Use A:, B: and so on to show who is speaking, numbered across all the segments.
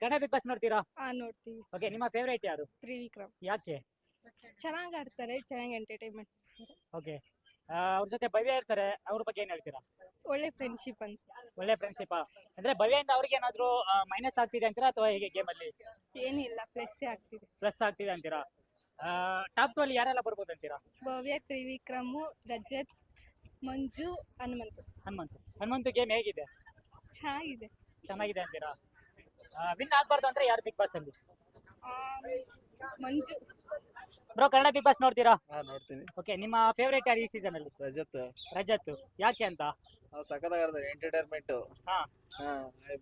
A: Kannada big boss ನೋಡ್ತೀರಾ?
B: ಹಾ ನೋಡ್ತೀವಿ.
A: ಓಕೆ ನಿಮ್ಮ ಫೇವರೇಟ್ ಯಾರು?
B: ತ್ರಿವಿಕ್ರಮ್.
A: ಯಾಕೆ?
B: ಚೆನ್ನಾಗಿ ಆಡ್ತಾರೆ ಚೆನ್ನಾಗಿ ಎಂಟರ್ಟೈನ್ಮೆಂಟ್
A: ಓಕೆ ಅವ್ರ ಜೊತೆ ಭವ್ಯ ಇರ್ತಾರೆ ಅವ್ರ ಬಗ್ಗೆ ಏನ್ ಹೇಳ್ತೀರಾ?
B: ಒಳ್ಳೆ ಫ್ರೆಂಡ್ಶಿಪ್ ಅನ್ಸ
A: ಒಳ್ಳೆ ಫ್ರೆಂಡ್ಶಿಪ್ ಅಂದ್ರೆ ಭವ್ಯಿಂದ ಅವ್ರಿಗೆ ಏನಾದ್ರು ಮೈನಸ್ ಆಗ್ತಿದೆ ಅಂತೀರಾ ಅಥವಾ ಹೇಗೆ ಗೇಮ್ ಅಲ್ಲಿ?
B: ಏನಿಲ್ಲ ಪ್ಲಸ್ ಆಗ್ತಿದೆ.
A: ಪ್ಲಸ್ ಆಗ್ತಿದೆ ಅಂತೀರಾ? ಟಾಪ್ ಟು ಅಲ್ಲಿ ಯಾರೆಲ್ಲ ಬರ್ಬೋದು ಅಂತೀರಾ?
B: ಭವ್ಯ ತ್ರಿವಿಕ್ರಮ್ ರಜತ್ ಮಂಜು ಹನುಮಂತು.
A: ಹನುಮಂತು. ಹನುಮಂತು ಗೇಮ್ ಹೇಗಿದೆ?
B: ಚೆನ್ನಾಗಿದೆ.
A: ಚೆನ್ನಾಗಿದೆ ಅಂತೀರಾ? ವಿನ್ ಆಗ್ಬಾರ್ದು ಅಂದ್ರೆ ಯಾರು ಬಿಗ್ ಬಾಸ್ ಅಲ್ಲಿ?
B: Manju.
A: Bro Kannada Bigg Boss ನೋಡ್ತೀರಾ?
C: ಹಾ ನೋಡ್ತೀನಿ.
A: ಓಕೆ ನಿಮ್ಮ ಫೇವರೇಟ್ ಯಾರು ಈ ಸೀಸನ್ ಅಲ್ಲಿ?
C: ರಜತ್.
A: ರಜತ್ ಯಾಕೆ ಅಂತ?
C: ಅವ್ರು ಸಖತ್ತಾಗಿ ಆಡ್ತಾರೆ ಎಂಟರ್ಟೈನ್ಮೆಂಟ್
A: ಹಾ.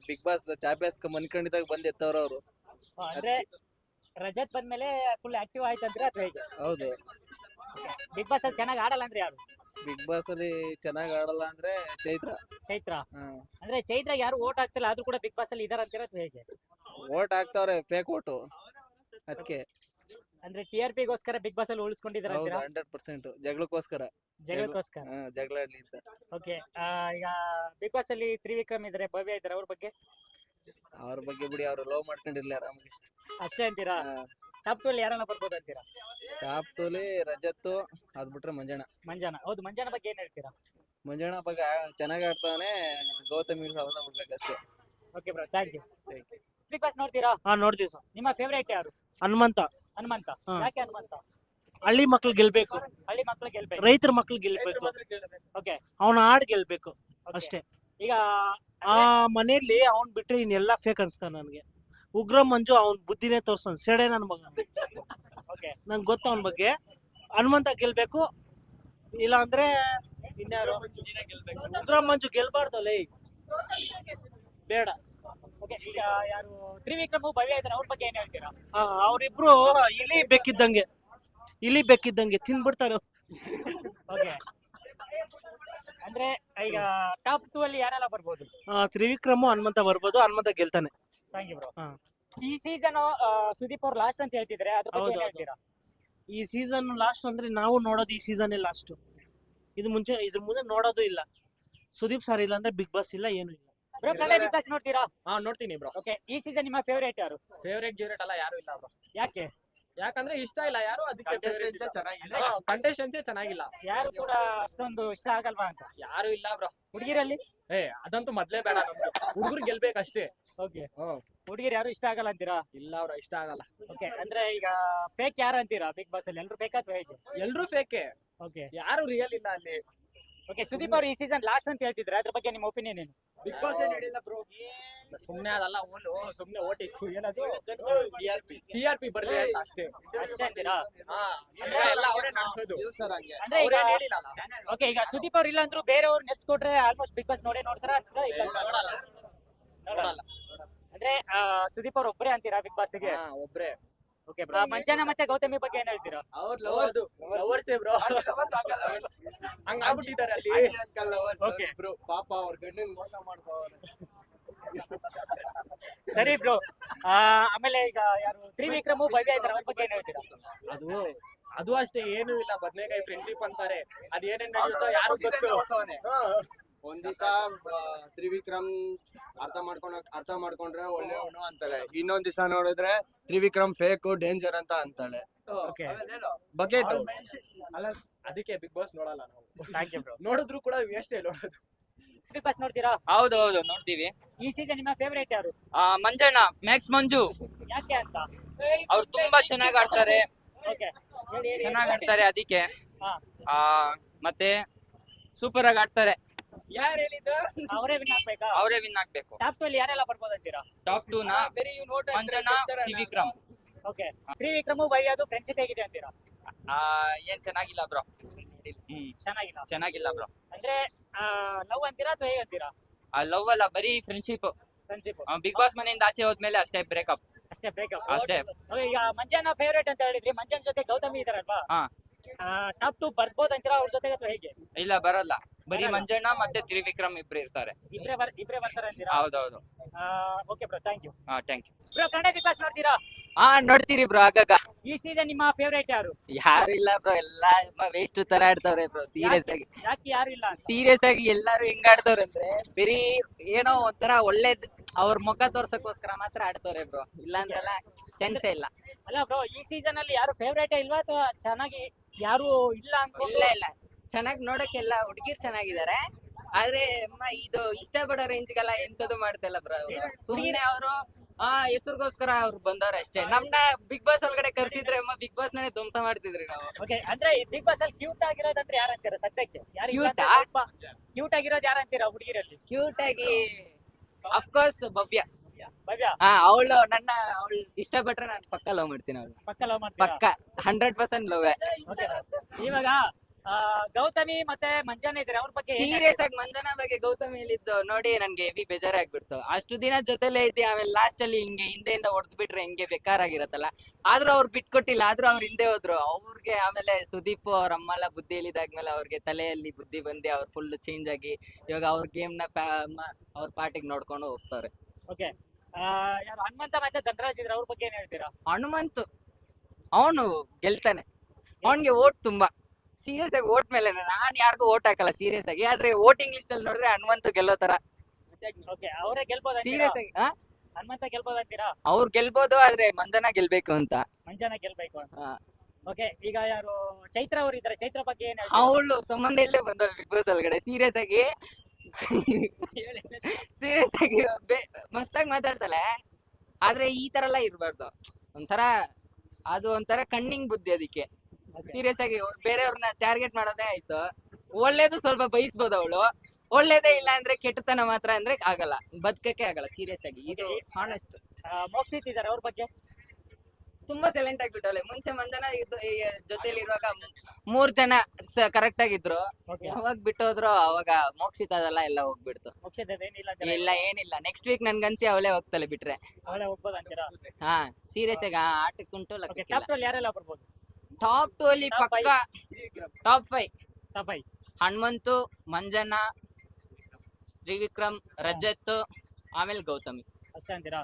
C: ಬಿಗ್ ಬಾಸ್ ಚಾಂಪಿಯನ್ಸ್ ಮನ್ಕೊಂಡಿದಾಗ ಬಂದ್ ಎತ್ತವ್ರ ಅವರು.
A: ಆ, ಅಂದ್ರೆ ರಜತ್ ಬಂದ್ಮೇಲೆ ಫುಲ್ ಆಕ್ಟಿವ್ ಆಯ್ತು ಅಂದ್ರೆ ಅಥವಾ ಹೇಗೆ?
C: ಹೌದು.
A: ಬಿಗ್ ಬಾಸ್ ಅಲ್ಲಿ ಚೆನ್ನಾಗಿ ಆಡಲ್ಲ ಅಂದ್ರೆ ಯಾರು?
C: ಬಿಗ್ ಬಾಸ್ ಅಲ್ಲಿ ಚೆನ್ನಾಗಿ ಆಡಲ್ಲ ಅಂದ್ರೆ ಚೈತ್ರ.
A: ಚೈತ್ರ. ಅಂದ್ರೆ ಚೈತ್ರ ಯಾರು ಓಟ್ ಆಗ್ತಿಲ್ಲ ಆದ್ರೂ ಕೂಡ ಬಿಗ್ ಬಾಸ್ ಅಲ್ಲಿ ಇದಾರ ಅಂತೀರಾ ಅಥವಾ ಹೇಗೆ?
C: ಓಟ್ ಹಾಕ್ತಾವ್ರೆ ಫೇಕ್ ಓಟು ಅದಕ್ಕೆ
A: ಅಂದ್ರೆ ಟಿ ಆರ್ ಪಿಗೋಸ್ಕರ ಬಿಗ್ ಬಾಸ್ ಅಲ್ಲಿ ಉಳಿಸ್ಕೊಂಡಿದ್ದಾರೆ
C: ಹೌದು
A: ಅಂತೀರಾ
C: ಹಂಡ್ರೆಡ್ ಪರ್ಸೆಂಟ್ ಜಗಳಕ್ಕೋಸ್ಕರ
A: ಜಗಳಕ್ಕೋಸ್ಕರ.
C: ಹಾ ಜಗಳ ಆಡ್ಲಿ ಅಂತ.
A: ಓಕೆ ಈಗ ಬಿಗ್ ಬಾಸ್ ಅಲ್ಲಿ ತ್ರಿವಿಕ್ರಮ್ ಇದಾರೆ ಭವ್ಯ ಇದಾರೆ ಅವ್ರ ಬಗ್ಗೆ?
C: ಅವ್ರ ಬಗ್ಗೆ ಬಿಡಿ ಅವ್ರು ಲವ್ ಮಾಡ್ಕೊಂಡಿರ್ಲಿ ಆರಾಮಾಗಿ.
A: ಅಷ್ಟೇ ಅಂತೀರಾ? ಟಾಪ್ ಟು ಅಲ್ಲಿ ಯಾರನ್ನ ಬರ್ಬೋದು ಅಂತೀರಾ?
C: ಟಾಪ್ ಟೂಲಿ ರಜತ್ತು ಅದ್ ಬಿಟ್ರೆ ಮಂಜಣ್ಣ.
A: ಮಂಜಾನ ಹೌದು ಮಂಜಾನ ಬಗ್ಗೆ ಏನ್ ಹೇಳ್ತೀರಾ?
C: ಮಂಜಣ್ಣ ಬಗ್ಗೆ ಚೆನ್ನಾಗಿ ಆಡ್ತಾನೆ ಗೌತಮಿ ಸವದ ಬಿಡ್ಬೇಕಷ್ಟೇ
A: okay bro thank you
C: Thank you.
A: Bigg Boss ನೋಡ್ತೀರಾ?
D: ಹಾ ನೋಡ್ತೀವಿ ಸರ್
A: ನಿಮ್ಮ ಫೇವರೇಟ್ ಯಾರು?
D: ಹನುಮಂತ.
A: ಹನುಮಂತ.
D: ಹಾ.
A: ಯಾಕೆ ಹನುಮಂತ?
D: ಹಳ್ಳಿ ಮಕ್ಳು ಗೆಲ್ಬೇಕು.
A: ಹಳ್ಳಿ ಮಕ್ಳು ಗೆಲ್ಬೇಕು.
D: ರೈತರ ಮಕ್ಳು ಗೆಲ್ಬೇಕು.
A: ಓಕೆ
D: ಅವನ ಹಾಡ್ ಗೆಲ್ಬೇಕು. ಅಷ್ಟೇ.
A: ಈಗ
D: ಆ ಮನೆಯಲ್ಲಿ ಅವ್ನ್ ಬಿಟ್ರೆ ಇನ್ನೆಲ್ಲ ಫೇಕ್ ಅನ್ಸ್ತಾನ ನನ್ಗೆ. ಉಗ್ರ ಮಂಜು ಅವ್ನ್ ಬುದ್ಧಿನೇ ತೋರ್ಸನ್ ಸೆಡೆ ನನ್ ಮಗ.
A: ಓಕೆ
D: ನಂಗೆ ಗೊತ್ತ ಅವನ ಬಗ್ಗೆ. ಹನುಮಂತ ಗೆಲ್ಬೇಕು ಇಲ್ಲ ಅಂದ್ರೆ ಇನ್ಯಾರು? ಉಗ್ರ ಮಂಜು ಗೆಲ್ಬಾರ್ದಲ್ಲ ಲೈ. ಬೇಡ.
A: ಯಾರು ತ್ರಿವಿಕ್ರಮ್ ಭವ್ಯ ಇದಾರೆ ಅವ್ರ ಬಗ್ಗೆ ಏನ್ ಹೇಳ್ತೀರಾ?
D: ಆ, ಅವ್ರಿಬ್ರು ಇಲಿ ಬೇಕಿದ್ದಂಗೆ ಇಲಿ ಬೇಕಿದ್ದಂಗೆ ತಿನ್ಬಿಡ್ತಾರೆ
A: ಓಕೆ ಅಂದ್ರೆ ಈಗ ಟಾಪ್ ಟೂ ಅಲ್ಲಿ ಯಾರೆಲ್ಲ ಬರ್ಬೋದು?
D: ಆ, ತ್ರಿವಿಕ್ರಮು ಹನುಮಂತ ಬರ್ಬೋದು ಹನುಮಂತ ಗೆಲ್ತಾನೆ.
A: ಥ್ಯಾಂಕ್ ಯು ಬ್ರೋ
D: ಹಾ.
A: ಈ ಸೀಸನ್ ಸುದೀಪ್ ಅವ್ರು ಲಾಸ್ಟ್ ಅಂತ ಹೇಳ್ತಿದ್ರೆ ಅದ್ರ ಬಗ್ಗೆ ಏನ್
D: ಹೌದು, ಹೌದು.
A: ಹೇಳ್ತೀರಾ?
D: ಈ ಸೀಸನ್ ಲಾಸ್ಟ್ ಅಂದ್ರೆ ನಾವು ನೋಡೋದು ಈ ಸೀಸನ್ ಲಾಸ್ಟ್ ಇದು ಮುಂಚೆ ಇದ್ರ ಮುಂದೆ ನೋಡೋದು ಇಲ್ಲ. ಸುದೀಪ್ ಸರ್ ಇಲ್ಲ ಅಂದ್ರೆ ಬಿಗ್ ಬಾಸ್ ಇಲ್ಲ ಏನು ಇಲ್ಲ.
A: ಬ್ರೋ ಕನ್ನಡ ಬಿಗ್ ಬಾಸ್ ನೋಡ್ತೀರಾ?
E: ಹಾ ನೋಡ್ತೀನಿ ಬ್ರೋ
A: ಓಕೆ ಈ ಸೀಸನ್ ನಿಮ್ಮ ಫೇವರೇಟ್ ಯಾರು?
E: ಫೇವ್ರೇಟ್ ಗಿವ್ರೇಟ್ ಎಲ್ಲ ಯಾರು ಇಲ್ಲ ಬ್ರೋ
A: ಯಾಕೆ?
E: ಯಾಕಂದ್ರೆ ಇಷ್ಟ ಇಲ್ಲ ಯಾರು ಅದಕ್ಕೆ
F: ಚೆನ್ನಾಗಿಲ್ಲ.
E: ಕಂಟೆಸ್ಟೆನ್ಸೇ ಚೆನ್ನಾಗಿಲ್ಲ.
A: ಯಾರು ಕೂಡ ಅಷ್ಟೊಂದು ಇಷ್ಟ ಆಗಲ್ವಾ ಅಂತ?
E: ಯಾರು ಇಲ್ಲ ಬ್ರೋ
A: ಹುಡುಗಿರಲ್ಲಿ?
E: ಏ ಅದಂತೂ ಮೊದ್ಲೇ ಬೇಡ ನಮ್ಗೆ ಹುಡುಗರು ಗೆಲ್ಬೇಕಷ್ಟೇ.
A: ಓಕೆ.
E: ಹ್ಮ್
A: ಹುಡುಗಿರು ಯಾರು ಇಷ್ಟ ಆಗಲ್ಲ ಅಂತೀರಾ?
E: ಇಲ್ಲ ಅವ್ರ ಇಷ್ಟ ಆಗಲ್ಲ.
A: ಓಕೆ ಅಂದ್ರೆ ಈಗ ಫೇಕ್ ಯಾರು ಅಂತೀರಾ? ಬಿಗ್ ಬಾಸ್ ಅಲ್ಲಿ ಎಲ್ರು ಫೇಕ್ ಅಥವಾ ಹೇಗೆ?
E: ಎಲ್ರು ಫೇಕೆ
A: ಓಕೆ.
E: ಯಾರು ರಿಯಲ್ ಇಲ್ಲ ಅಲ್ಲಿ.
A: ಓಕೆ ಸುದೀಪ್ ಅವ್ರು ಈ ಸೀಸನ್ ಲಾಸ್ಟ್ ಅಂತ ಹೇಳ್ತಿದ್ರೆ ಅದ್ರ ಬಗ್ಗೆ ನಿಮ್ಮ ಒಪಿನಿಯನ್ ಏನು?
E: ಬಿಗ್ ಬಾಸ್ ಬ್ರೋ ಸುಮ್ನೆ ಅದಲ್ಲ ಓಲು ಸುಮ್ನೆ ಓಟಿತ್ತು ಏನದು? ಟಿ ಆರ್ ಪಿ ಬರ್ಲಿ ಅಂತ ಅಷ್ಟೇ.
A: ಅಷ್ಟೇ ಅಂತೀರಾ?
E: ಹಾ ಅಂದ್ರೆ ಎಲ್ಲ ಅವರೇ ನಡೆಸೋದು.
A: ಅಂದ್ರೆ ಈಗ
E: ಹೇಳಿಲ್ಲ
A: ಓಕೆ ಈಗ ಸುದೀಪ್ ಅವ್ರು ಇಲ್ಲ ಅಂದ್ರೂ ಬೇರೆಯವ್ರು ನೆಡ್ಸ್ಕೊಟ್ರೆ ಆಲ್ಮೋಸ್ಟ್ ಬಿಗ್ ಬಾಸ್ ನೋಡೇ ನೋಡ್ತಾರ ಇಲ್ಲ?
E: ನೋಡಲ್ಲ. ನೋಡಲ್ಲ.
A: ಅಂದ್ರೆ ಸುದೀಪ್ ಅವ್ರು ಒಬ್ರೇ ಅಂತೀರಾ ಬಿಗ್ ಬಾಸ್ಗೆ?
E: ಹಾ ಒಬ್ರೇ.
A: ಓಕೆ ಮಂಜಾನ ಮತ್ತೆ ಗೌತಮಿ ಬಗ್ಗೆ ಏನ್ ಹೇಳ್ತೀರಾ?
F: ಅವ್ರ
E: ಲವರ್ಸ್ ಲವರ್ಸ್ ಬ್ರೋ ಹಂಗ ಆಗ್ಬಿಟ್ಟಿದ್ದಾರೆ ಅಲ್ಲಿ.
A: ಓಕೆ
F: ಬ್ರೋ ಪಾಪ ಅವ್ರ ಗಂಡನ್ ಮೋಸ ಮಾಡ್ಕೋವ್ರೆ
A: ಸರಿ ಬ್ರೋ ಆಮೇಲೆ ಈಗ ಯಾರು ತ್ರಿವಿಕ್ರಮು ಭವ್ಯ ಇದ್ದಾರೆ ಅವ್ರ ಬಗ್ಗೆ ಏನ್ ಹೇಳ್ತೀರಾ?
E: ಅದು ಅದು ಅಷ್ಟೇ ಏನು ಇಲ್ಲ. ಬದನೆಕಾಯಿ ಫ್ರೆಂಡ್ಶಿಪ್ ಅಂತಾರೆ. ಅದೇನೇನ್ ಏನೇನ್ ನಡೆಯುತ್ತೋ ಯಾರು ಗೊತ್ತು? ಹಾ.
F: ಒಂದ್ ದಿವಸ ತ್ರಿವಿಕ್ರಮ್ ಅರ್ಥ ಮಾಡ್ಕೊಂಡ ಅರ್ಥ ಮಾಡ್ಕೊಂಡ್ರೆ ಒಳ್ಳೆಯವನು ಅಂತಾಳೆ. ಇನ್ನೊಂದ್ ದಿವಸ ನೋಡಿದ್ರೆ ತ್ರಿವಿಕ್ರಮ್ ಫೇಕ್ ಡೇಂಜರ್ ಅಂತ ಅಂತಾಳೆ.
A: ಓಕೆ
F: ಬಕೆಟ್
E: ಅಲ್ಲ ಅದಕ್ಕೆ ಬಿಗ್ ಬಾಸ್ ನೋಡಲ್ಲ ನಾವು.
A: ಥ್ಯಾಂಕ್ ಯು ಬ್ರೋ
E: ನೋಡಿದ್ರು ಕೂಡ ವೇಸ್ಟೇ ನೋಡೋದು.
A: ಬಿಗ್ ಬಾಸ್ ನೋಡ್ತೀರಾ?
G: ಹೌದು ಹೌದು ನೋಡ್ತೀವಿ.
A: ಈ ಸೀಸನ್ ನಿಮ್ಮ ಫೇವರೇಟ್ ಯಾರು?
G: ಆ ಮಂಜಣ್ಣ ಮ್ಯಾಕ್ಸ್ ಮಂಜು.
A: ಯಾಕೆ ಅಂತ?
G: ಅವ್ರು ತುಂಬಾ ಚೆನ್ನಾಗಿ ಆಡ್ತಾರೆ.
A: ಓಕೆ ಹೇಳಿ ಹೇಳಿ.
G: ಚೆನ್ನಾಗಿ ಆಡ್ತಾರೆ ಅದಕ್ಕೆ.
A: ಹಾ.
G: ಆ ಮತ್ತೆ ಸೂಪರ್ ಆಗಿ ಆಡ್ತಾರೆ. ಯಾರು ಹೇಳಿದ್ದು?
A: ಅವರೇ ವಿನ್ ಆಗ್ಬೇಕಾ?
G: ಅವರೇ ವಿನ್ ಆಗ್ಬೇಕು.
A: ಟಾಪ್ ಟು ಅಲ್ಲಿ ಯಾರೆಲ್ಲ ಬರ್ಬೋದು ಅಂತೀರಾ?
G: ಟಾಪ್ ಟೂ ನ ಮಂಜಣ್ಣ ತ್ರಿವಿಕ್ರಮ್.
A: ಓಕೆ ತ್ರಿವಿಕ್ರಮು ಬೈ ಅದು ಫ್ರೆಂಡ್ಶಿಪ್ ಹೇಗಿದೆ ಅಂತೀರಾ?
G: ಆ ಏನ್ ಚೆನ್ನಾಗಿಲ್ಲ ಬ್ರೋ ಹ್ಮ್
A: ಚೆನ್ನಾಗಿಲ್ಲ.
G: ಚೆನ್ನಾಗಿಲ್ಲ ಬ್ರೋ
A: ಅಂದ್ರೆ ಲವ್ ಅಂತೀರಾ ಅಥವಾ ಹೇಗೆ ಅಂತೀರಾ?
G: ಆ ಲವ್ ಅಲ್ಲ ಬರೀ ಫ್ರೆಂಡ್ಶಿಪ್
A: ಫ್ರೆಂಡ್ಶಿಪ್
G: ಬಿಗ್ ಬಾಸ್ ಮನೆಯಿಂದ ಆಚೆ ಹೋದ್ಮೇಲೆ ಅಷ್ಟೇ ಬ್ರೇಕಪ್
A: ಅಷ್ಟೇ ಬ್ರೇಕಪ್
G: ಅಷ್ಟೇ.
A: ಈಗ ಮಂಜಾನ ಫೇವರೇಟ್ ಅಂತ ಹೇಳಿದ್ರಿ. ಮಂಜನ್ ಜೊತೆ ಗೌತಮಿ ಇದಾರಲ್ವಾ
G: ಹಾ.
A: ಟಾಪ್ ಟು ಬರ್ಬೋದು ಅಂತೀರಾ ಅವ್ರ ಜೊತೆ ಅಥವಾ ಹೇಗೆ?
G: ಇಲ್ಲ ಬರಲ್ಲ. ಬರೀ ಮಂಜಣ್ಣ ಮತ್ತೆ ತ್ರಿವಿಕ್ರಮ್ ಇಬ್ರು ಇರ್ತಾರೆ.
A: ಇಬ್ರೇ ಬರ್ ಇಬ್ರೇ ಬರ್ತಾರೆ ಅಂತೀರಾ?
G: ಹೌದೌದು.
A: ಓಕೆ ಬ್ರೋ ಥ್ಯಾಂಕ್ ಯು
G: ಹಾ thank you
A: bro Kannada Bigg Boss ನೋಡ್ತೀರಾ?
G: ಹಾ ನೋಡ್ತೀರಿ ಬ್ರೋ ಆಗಾಗ.
A: ಈ ಸೀಸನ್ ನಿಮ್ಮ ಫೇವರೇಟ್ ಯಾರು?
G: ಯಾರು ಇಲ್ಲ ಬ್ರೋ ಎಲ್ಲಾ ವೇಸ್ಟ್ ತರ ಆಡ್ತಾವ್ರೆ ಬ್ರೋ ಸೀರಿಯಸ್ ಆಗಿ.
A: ಯಾಕೆ ಯಾರು ಇಲ್ಲ
G: ಸೀರಿಯಸ್ ಆಗಿ ಎಲ್ಲಾರು ಹೆಂಗ್ ಆಡ್ತವ್ರೆ ಅಂದ್ರೆ ಬರೀ ಏನೋ ಒಂಥರ ಒಳ್ಳೇದ್
H: ಅವ್ರ ಮುಖ ತೋರ್ಸಕ್ಕೋಸ್ಕರ ಮಾತ್ರ ಆಡ್ತವ್ರೆ ಬ್ರೋ ಇಲ್ಲ ಅಂತೆಲ್ಲ ಇಲ್ಲ.
A: ಅಲ್ಲ ಬ್ರೋ ಈ ಸೀಸನ್ ಅಲ್ಲಿ ಯಾರು ಫೇವ್ರೇಟ್ ಇಲ್ವಾ ಅಥವಾ ಚೆನ್ನಾಗಿ ಯಾರು ಇಲ್ಲ ಅಂತ
H: ಇಲ್ಲ ಇಲ್ಲ. ಚೆನ್ನಾಗಿ ನೋಡಕ್ಕೆಲ್ಲ ಹುಡುಗಿರ್ ಚೆನ್ನಾಗಿದ್ದಾರೆ ಆದ್ರೆ ಅಮ್ಮ ಇದು ಇಷ್ಟಪಡೋ ರೇಂಜ್ಗೆಲ್ಲ ಎಂತದು ಮಾಡ್ತಿಲ್ಲ ಬ್ರೋ ಸುಮ್ಮನೆ ಅವರು ಆ ಹೆಸರಿಗೋಸ್ಕರ ಅವ್ರು ಬಂದವ್ರಷ್ಟೇ ನಮ್ನ ಬಿಗ್ ಬಾಸ್ ಒಳಗಡೆ ಕರ್ಸಿದ್ರೆ ಅಮ್ಮ ಬಿಗ್ ಬಾಸ್ ನೇ ಧ್ವಂಸ ಮಾಡ್ತಿದ್ರಿ ನಾವು.
A: ಓಕೆ ಅಂದ್ರೆ ಬಿಗ್ ಬಾಸ್ ಅಲ್ಲಿ ಕ್ಯೂಟ್ ಆಗಿರೋದಂದ್ರೆ ಯಾರು ಅಂತೀರಾ ಸದ್ಯಕ್ಕೆ?
H: ಕ್ಯೂಟ್ ಆ?
A: ಕ್ಯೂಟ್ ಆಗಿರೋದು ಯಾರಂತೀರ ಅಂತೀರಾ ಹುಡುಗಿರಲ್ಲಿ?
H: ಕ್ಯೂಟ್ ಆಗಿ ಅಫ್ಕೋರ್ಸ್ ಭವ್ಯ.
A: ಭವ್ಯ.
H: ಹಾ ಅವಳು ನನ್ನ ಅವಳು ಇಷ್ಟಪಟ್ರೆ ನಾನು ಪಕ್ಕ ಲವ್ ಮಾಡ್ತೀನಿ ಅವಳು.
A: ಪಕ್ಕ ಲವ್ ಮಾಡ್ತೀನಿ
H: ಪಕ್ಕ ಹಂಡ್ರೆಡ್ ಪರ್ಸೆಂಟ್ ಲವ್
A: Okay. ಇವಾಗ ಆ, ಗೌತಮಿ ಮತ್ತೆ ಮಂಜಾನ ಇದ್ದಾರೆ. ಅವ್ರ ಬಗ್ಗೆ ಏನ್
H: ಸೀರಿಯಸ್ ಆಗಿ ಮಂಜನಾ ಬಗ್ಗೆ ಗೌತಮ್ ಹೇಳಿದ್ದು ನೋಡಿ ನನ್ಗೆ ಹೆವಿ ಬೇಜಾರಾಗ್ಬಿಡ್ತು. ಅಷ್ಟು ದಿನ ಜೊತೆಲೇ ಇದ್ದೆ ಆಮೇಲೆ ಲಾಸ್ಟ್ ಅಲ್ಲಿ ಹಿಂಗೆ ಹಿಂದೆಯಿಂದ ಹೊಡೆದ್ ಬಿಟ್ರೆ ಹೆಂಗೆ ಬೇಕಾರಾಗಿರತ್ತಲ್ಲ. ಆದ್ರೂ ಅವ್ರು ಬಿಟ್ಕೊಟ್ಟಿಲ್ಲ ಆದ್ರೂ ಅವ್ರ ಹಿಂದೆ ಹೋದ್ರು. ಅವ್ರಿಗೆ ಆಮೇಲೆ ಸುದೀಪ್ ಅವ್ರ ಅಮ್ಮೆಲ್ಲ ಬುದ್ಧಿ ಹೇಳಿದಾದ್ಮೇಲೆ ಅವ್ರಿಗೆ ತಲೆಯಲ್ಲಿ ಬುದ್ಧಿ ಬಂದು ಅವ್ರು ಫುಲ್ ಚೇಂಜ್ ಆಗಿ ಇವಾಗ ಅವ್ರ ಗೇಮ್ನ ಅವ್ರ ಪಾರ್ಟಿಗೆ ನೋಡ್ಕೊಂಡು ಹೋಗ್ತಾರೆ.
A: ಓಕೆ ಯಾರು ಹನುಮಂತ ಮತ್ತೆ ಧನರಾಜ್ ಇದ್ರೆ ಅವ್ರ ಬಗ್ಗೆ ಏನ್ ಹೇಳ್ತೀರಾ?
H: ಹನುಮಂತು ಅವನು ಗೆಲ್ತಾನೆ. ಅವನ್ಗೆ ಓಟ್ ತುಂಬಾ. ಸೀರಿಯಸ್ ಆಗಿ ಓಟ್ ಮೇಲೆ ನಾನ್ ಯಾರಿಗೂ ಓಟ್ ಹಾಕಲ್ಲ ಸೀರಿಯಸ್ ಆಗಿ. ಆದ್ರೆ ವೋಟಿಂಗ್ ಲಿಸ್ಟ್ ಅಲ್ಲಿ ನೋಡಿದ್ರೆ ಹನುಮಂತು ಗೆಲ್ಲೋ ತರ.
A: ಓಕೆ ಅವರೇ ಗೆಲ್ಬೋದು
H: ಸೀರಿಯಸ್ ಆಗಿ?
A: ಹನುಮಂತ ಗೆಲ್ಬೋದು ಅಂತೀರಾ?
H: ಅವ್ರು ಗೆಲ್ಬೋದು ಆದ್ರೆ ಮಂಜನ ಗೆಲ್ಬೇಕು ಅಂತ.
A: ಮಂಜನ ಗೆಲ್ಬೇಕು ಅಂತ. ಓಕೆ ಈಗ ಯಾರು ಚೈತ್ರ ಅವ್ರು ಇದ್ದಾರೆ ಚೈತ್ರ ಬಗ್ಗೆ ಏನ್ ಹೇಳ್ತೀರಾ?
H: ಅವಳು ಸಂಬಂಧ ಇಲ್ಲೇ ಬಂದಳು ಬಿಗ್ ಬಾಸ್ ಒಳಗಡೆ. ಸೀರಿಯಸ್ ಆಗಿ ಸೀರಿಯಸ್ ಆಗಿ ಬೆ- ಮಸ್ತಾಗಿ ಮಾತಾಡ್ತಾಳೆ. ಆದ್ರೆ ಈ ತರ ಎಲ್ಲ ಇರ್ಬಾರ್ದು. ಒಂಥರ ಅದು ಒಂಥರ ಕಣ್ಣಿಂಗ್ ಬುದ್ಧಿ ಅದಕ್ಕೆ. ಸೀರಿಯಸ್ ಆಗಿ ಬೇರೆಯವ್ರನ್ನ ಟಾರ್ಗೆಟ್ ಮಾಡೋದೇ ಆಯ್ತು. ಒಳ್ಳೇದು ಸ್ವಲ್ಪ ಬಯಸ್ಬೋದು ಅವಳು. ಒಳ್ಳೇದೇ ಇಲ್ಲ ಅಂದ್ರೆ ಕೆಟ್ಟತನ ಮಾತ್ರ ಅಂದ್ರೆ ಆಗಲ್ಲ. ಬದುಕಕ್ಕೆ ಆಗಲ್ಲ ಸೀರಿಯಸ್ ಆಗಿ. ಇದು
A: ಆನೆಸ್ಟ್ ಮೋಕ್ಷಿತ್ ಇದ್ದಾರೆ ಅವ್ರ ಬಗ್ಗೆ?
H: ತುಂಬಾ ಸೈಲೆಂಟ್ ಆಗಿಬಿಟ್ಟವಳೆ ಮುಂಚೆ ಮಂದನ ಜೊತೆಲಿ ಇರುವಾಗ ಮೂರ್ ಜನ ಕರೆಕ್ಟ್ ಆಗಿದ್ರು ಯಾವಾಗ ಬಿಟ್ಟೋದ್ರು ಅವಾಗ ಮೋಕ್ಷಿತ ಅದೆಲ್ಲ ಎಲ್ಲ ಹೋಗ್ಬಿಡ್ತು.
A: ಮೋಕ್ಷಿತ್
H: ಇಲ್ಲ ಏನಿಲ್ಲ. ನೆಕ್ಸ್ಟ್ ವೀಕ್ ನನ್ಗನ್ಸಿ ಅವಳೇ ಹೋಗ್ತಾಳೆ ಬಿಟ್ರೆ.
A: ಅವಳೇ ಹೋಗ್ಬೋದು ಅಂತೀರಾ?
H: ಹಾ ಸೀರಿಯಸ್ ಆಗಿ ಆಟಕ್ಕೆ ಆಟಕ್ಕುಂಟು
A: ಟಾಪ್ ಅಲ್ಲಿ ಯಾರೆಲ್ಲ ಬರ್ಬೋದು?
H: ಟಾಪ್ ಟು ಅಲ್ಲಿ
A: Top
H: ಪಕ್ಕ? ಟಾಪ್ ಫೈವ್
A: ಟಾಪ್ ಐ
H: ಹನುಮಂತು ಮಂಜಣ್ಣ ತ್ರಿವಿಕ್ರಮ್ ರಜತ್ ಆಮೇಲೆ ಗೌತಮಿ.
A: ಅಷ್ಟೇ ಅಂತೀರಾ?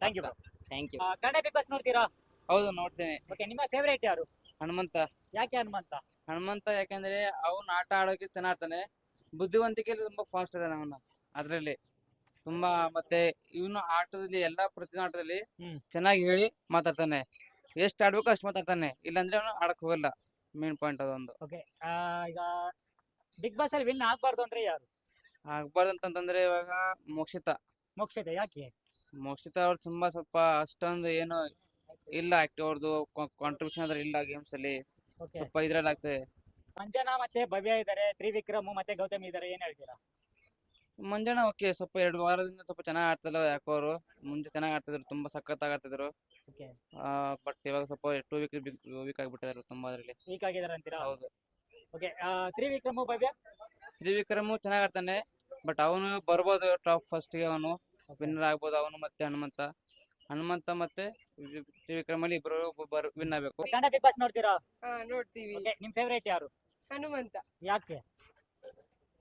A: Thank you
H: thank you
A: Kannada Bigg Boss ನೋಡ್ತೀರಾ?
I: ಹೌದು ನೋಡ್ತೇನೆ.
A: ಓಕೆ ನಿಮ್ಮ ಫೇವರೇಟ್ ಯಾರು?
I: ಹನುಮಂತ.
A: ಯಾಕೆ ಹನುಮಂತ?
I: ಹನುಮಂತ ಯಾಕಂದ್ರೆ ಅವನ್ ಆಟ ಆಡೋಕೆ ಚೆನ್ನಾಗ್ತಾನೆ. ಬುದ್ಧಿವಂತಿಕೆ ತುಂಬಾ ಫಾಸ್ಟ್ ಅದಾನ ಅವನ. ಅದ್ರಲ್ಲಿ ತುಂಬಾ ಮತ್ತೆ ಇವನು ಆಟದಲ್ಲಿ ಎಲ್ಲಾ ಪ್ರತಿ ಆಟದಲ್ಲಿ
A: ಹ್ಮ್.
I: ಚೆನ್ನಾಗಿ ಹೇಳಿ ಮಾತಾಡ್ತಾನೆ. ಎಷ್ಟ್ ಆಡ್ಬೇಕು ಅಷ್ಟ್ ಮಾತಾಡ್ತಾನೆ ಇಲ್ಲಾಂದ್ರೆ ಅವನು ಆಡಕ್ ಹೋಗಲ್ಲ ಮೇನ್ ಪಾಯಿಂಟ್ ಅದೊಂದು.
A: ಓಕೆ ಈಗ ಬಿಗ್ ಬಾಸ್ ಅಲ್ಲಿ ವಿನ್ ಆಗ್ಬಾರ್ದು ಅಂದ್ರೆ ಯಾರು?
I: ಆಗ್ಬಾರ್ದು ಅಂತಂದ್ರೆ ಇವಾಗ ಮೋಕ್ಷಿತ.
A: ಮೋಕ್ಷಿತ ಯಾಕೆ?
I: ಮೋಕ್ಷಿತ ಅವ್ರು ತುಂಬಾ ಸ್ವಲ್ಪ ಅಷ್ಟೊಂದು ಏನು ಇಲ್ಲ ಆಕ್ಟಿವ್ ಅವ್ರದ್ದು ಕಾಂಟ್ರಿಬ್ಯೂಷನ್ ಅದ್ರ ಇಲ್ಲ ಗೇಮ್ಸ್ ಅಲ್ಲಿ.
A: ಓಕೆ
I: ಸ್ವಲ್ಪ ಇದ್ರಲ್ಲಿ ಆಗ್ತದೆ.
A: ಮಂಜನಾ ಮತ್ತೆ ಭವ್ಯ ಇದ್ದಾರೆ ತ್ರಿವಿಕ್ರಮ್ ಮತ್ತೆ ಗೌತಮ್ ಇದ್ದಾರೆ ಏನ್ ಹೇಳ್ತೀರಾ?
I: ಮಂಜಣ್ಣ ಓಕೆ ಸ್ವಲ್ಪ ಎರಡು ವಾರದಿಂದ ಸ್ವಲ್ಪ ಚೆನ್ನಾಗಿ ಆಡ್ತಿಲ್ಲ ಯಾಕೋ ಅವರು. ಮುಂಚೆ ಚೆನ್ನಾಗಿ ಆಡ್ತಿದ್ರು ತುಂಬಾ ಸಖತ್ ಆಡ್ತಿದ್ರು.
A: ಓಕೆ.
I: ಬಟ್ ಇವಾಗ ಸ್ವಲ್ಪ ಟೂ ವೀಕ್ ವೀಕ್ ಆಗಿಬಿಟ್ಟಿದ್ದಾರೆ ತುಂಬಾ ಅದರಲ್ಲಿ.
A: ವೀಕ್ ಆಗಿದ್ದಾರೆ ಅಂತೀರಾ?
I: ಹೌದು.
A: ಓಕೆ ತ್ರಿವಿಕ್ರಮ್ ಭವ್ಯ?
I: ತ್ರಿವಿಕ್ರಮು ಚೆನ್ನಾಗಿ ಆಡ್ತಾನೆ ಬಟ್ ಅವನು ಬರ್ಬೋದು ಟಾಪ್ ಫಸ್ಟ್ಗೆ ಅವನು ವಿನ್ನರ್ ಆಗ್ಬೋದು ಅವನು ಮತ್ತೆ ಹನುಮಂತ. ಹನುಮಂತ ಮತ್ತೆ ತ್ರಿವಿಕ್ರಮ್ ಅಲ್ಲಿ ಇಬ್ರು ವಿನ್ ಆಗ್ಬೇಕು.
A: ಕನ್ನಡ ಬಿಗ್ ಬಾಸ್ ನೋಡ್ತೀರಾ?
B: ಹಾ ನೋಡ್ತೀವಿ.
A: ಓಕೆ ನಿಮ್ ಫೇವರೇಟ್ ಯಾರು?
B: ಹನುಮಂತ.
A: ಯಾಕೆ?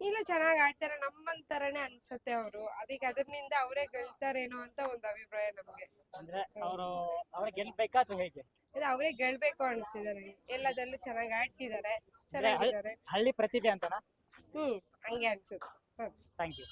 B: ಇಲ್ಲ ಚೆನ್ನಾಗ್ ಆಡ್ತಾರೆ ನಮ್ಮಂತರನೇ ಅನ್ಸುತ್ತೆ ಅವರು. ಅದಕ್ಕೆ ಅದರಿಂದ ಅವರೇ ಗೆಲ್ತಾರೇನೋ ಅಂತ ಒಂದು ಅಭಿಪ್ರಾಯ ನಮ್ಗೆ.
A: ಅಂದ್ರೆ ಅವರು ಅವ್ರ ಗೆಲ್ಬೇಕಾ ಅಥವಾ ಹೇಗೆ?
B: ಇದು ಅವರೇ ಗೆಲ್ಬೇಕು ಅನ್ಸ್ತಿದೆ ನನಗೆ ಎಲ್ಲದಲ್ಲೂ ಚೆನ್ನಾಗ್ ಆಡ್ತಿದ್ದಾರೆ ಚೆನ್ನಾಗಿದ್ದಾರೆ.
A: ಹಳ್ಳಿ ಪ್ರತಿಭೆ ಅಂತನಾ?
B: ಹ್ಮ್ ಹಂಗೆ ಅನ್ಸುತ್ತೆ.
A: Thank you